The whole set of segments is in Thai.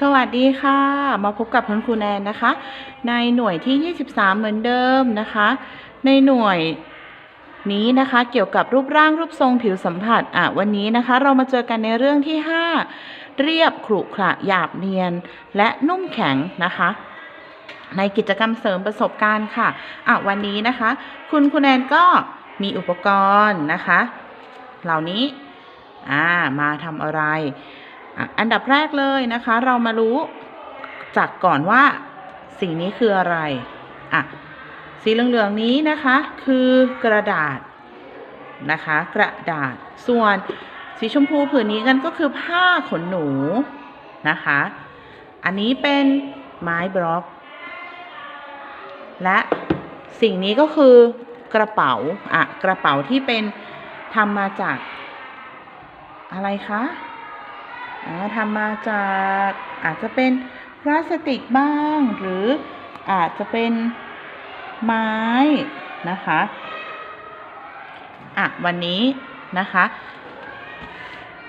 สวัสดีค่ะ มาพบกับคุณครูแนนนะคะ ในหน่วยที่ 23 เหมือนเดิมนะคะ ในหน่วยนี้นะคะเกี่ยวกับรูปร่างรูปทรงผิวสัมผัสอะวันนี้นะคะ เรามาเจอกันในเรื่องที่ 5 เรียบขรุขระหยาบเนียน และนุ่มแข็งนะคะ ในกิจกรรมเสริมประสบการณ์ค่ะอะวันนี้นะคะ คุณคุณแนนก็มีอุปกรณ์นะคะ เหล่านี้อ่ามาทำอะไร อันดับแรกเลยนะคะ เรามารู้จากก่อนว่าสิ่งนี้คืออะไร อะ สีเหลืองๆนี้นะคะ คือกระดาษนะคะ กระดาษ ส่วนสีชมพูผืนนี้กันก็คือผ้าขนหนูนะคะ อันนี้เป็นไม้บล็อก และสิ่งนี้ก็คือกระเป๋า อะ กระเป๋าที่เป็นทำมาจากอะไรคะ ทำมาจากอาจจะเป็นพลาสติกบ้าง หรืออาจจะเป็นไม้นะคะอะวันนี้นะคะ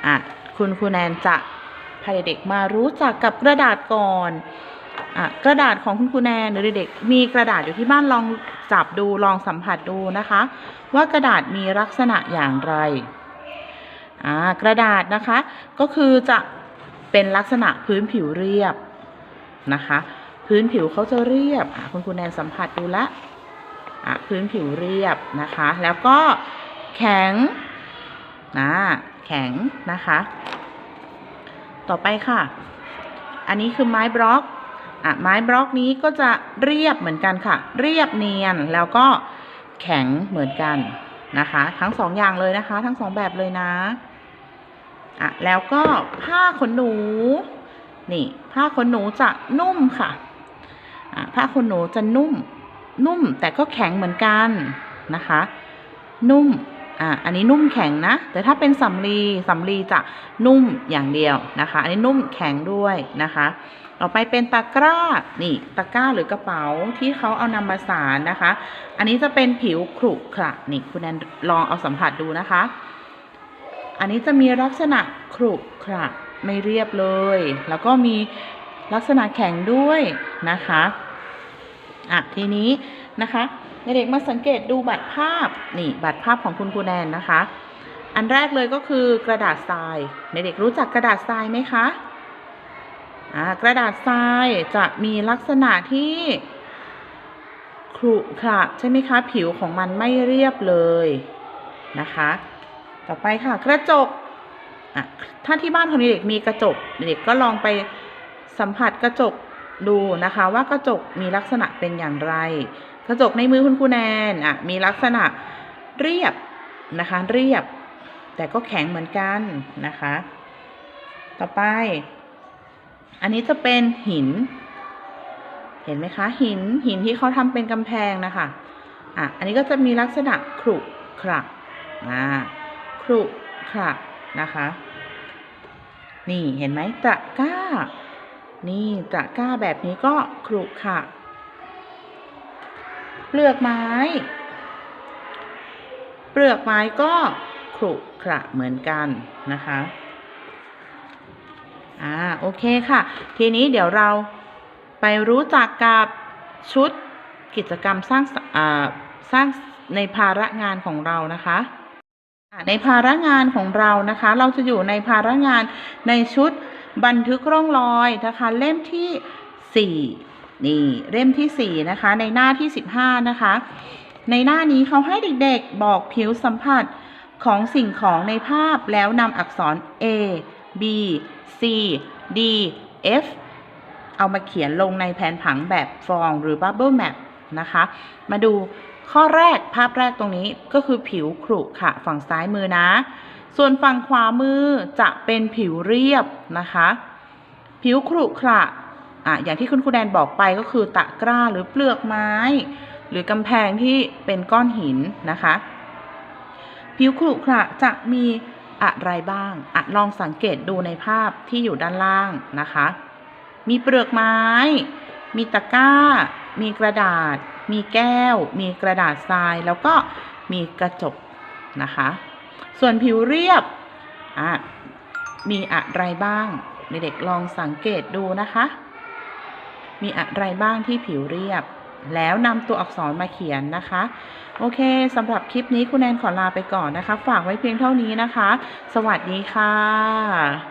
อะคุณครูแนนจะพาเด็กๆมารู้จักกับกระดาษก่อนอะกระดาษของคุณครูแนนหรือเด็กๆมีกระดาษอยู่ที่บ้านลองจับดูลองสัมผัสดูนะคะ ว่ากระดาษมีลักษณะอย่างไร กระดาษนะคะ ก็คือจะเป็นลักษณะพื้นผิวเรียบนะคะ พื้นผิวเขาจะเรียบคุณครูแนนสัมผัสดูละอะพื้นผิวเรียบนะคะ แล้วก็แข็งนะแข็งนะคะ ต่อไปค่ะ อันนี้คือไม้บล็อกอะไม้บล็อกนี้ก็จะเรียบเหมือนกันค่ะ เรียบเนียนแล้วก็แข็งเหมือนกันนะคะ ทั้งสองอย่างเลยนะคะ ทั้งสองแบบเลยนะ อะแล้วก็ผ้าขนหนู นี่ ผ้าขนหนูจะนุ่มค่ะอะผ้าขนหนูจะนุ่ม นุ่มแต่ก็แข็งเหมือนกันนะคะ นุ่มอะอันนี้นุ่มแข็งนะ แต่ถ้าเป็นสำลีสำลีจะนุ่มอย่างเดียวนะคะ อันนี้นุ่มแข็งด้วยนะคะต่อไปเป็นตะกร้า นี่ตะกร้าหรือกระเป๋าที่เขาเอานำมาสารนะคะ อันนี้จะเป็นผิวขรุขระนี่คุณแอนลองเอาสัมผัสดูนะคะ อันนี้จะมีลักษณะขรุขระไม่เรียบเลย แล้วก็มีลักษณะแข็งด้วยนะคะอะทีนี้นะคะเด็กๆมาสังเกตดูบัตรภาพนี่บัตรภาพของคุณครูแนนนะคะ อันแรกเลยก็คือกระดาษทรายเด็กๆรู้จักกระดาษทรายไหมคะอ่ากระดาษทรายจะมีลักษณะที่ขรุขระใช่ไหมคะ ผิวของมันไม่เรียบเลยนะคะ ต่อไปค่ะ กระจกอะถ้าที่บ้านของเด็กมีกระจก เด็กก็ลองไปสัมผัสกระจกดูนะคะว่ากระจกมีลักษณะเป็นอย่างไร กระจกในมือคุณครูแนนอะมีลักษณะเรียบนะคะ เรียบ แต่ก็แข็งเหมือนกันนะคะ ต่อไป อันนี้จะเป็นหิน เห็นไหมคะ หินหินที่เขาทำเป็นกำแพงนะคะอะอันนี้ก็จะมีลักษณะขรุขระอ่า ขรุขระนะคะ นี่เห็นไหมตะก้า นี่ตะก้าแบบนี้ก็ขรุขระเปลือกไม้ เปลือกไม้ก็ขรุขระเหมือนกันนะคะอ่าโอเคค่ะ ทีนี้เดี๋ยวเราไปรู้จักกับชุดกิจกรรมสร้างสอ่าสร้างในภาระงานของเรานะคะ ในภาระงานของเรานะคะ เราจะอยู่ในภาระงานในชุดบันทึกร่องรอยนะคะเล่มที่สี่นี่เล่มที่สี่นะคะ ในหน้าที่สิบห้านะคะ ในหน้านี้เขาให้เด็กๆบอกผิวสัมผัสของสิ่งของในภาพแล้วนำอักษร A B C D F เอามาเขียนลงในแผนผังแบบฟองหรือ Bubble Map นะคะ มาดู ข้อแรกภาพแรกตรงนี้ก็คือผิวขรุค่ะฝั่งซ้ายมือนะ ส่วนฝั่งขวามือจะเป็นผิวเรียบนะคะ ผิวขรุขระอะอย่างที่คุณครูแดนบอกไปก็คือตะกร้าหรือเปลือกไม้ หรือกำแพงที่เป็นก้อนหินนะคะ ผิวขรุขระจะมีอะไรบ้างอะลองสังเกตดูในภาพที่อยู่ด้านล่างนะคะ มีเปลือกไม้ มีตะกร้า มีกระดาษ มีแก้ว มีกระดาษทราย แล้วก็มีกระจกนะคะ ส่วนผิวเรียบอะมีอะไรบ้าง เด็กๆลองสังเกตดูนะคะ มีอะไรบ้างที่ผิวเรียบ แล้วนำตัวอักษรมาเขียนนะคะ โอเคสำหรับคลิปนี้คุณแนนขอลาไปก่อนนะคะ ฝากไว้เพียงเท่านี้นะคะ สวัสดีค่ะ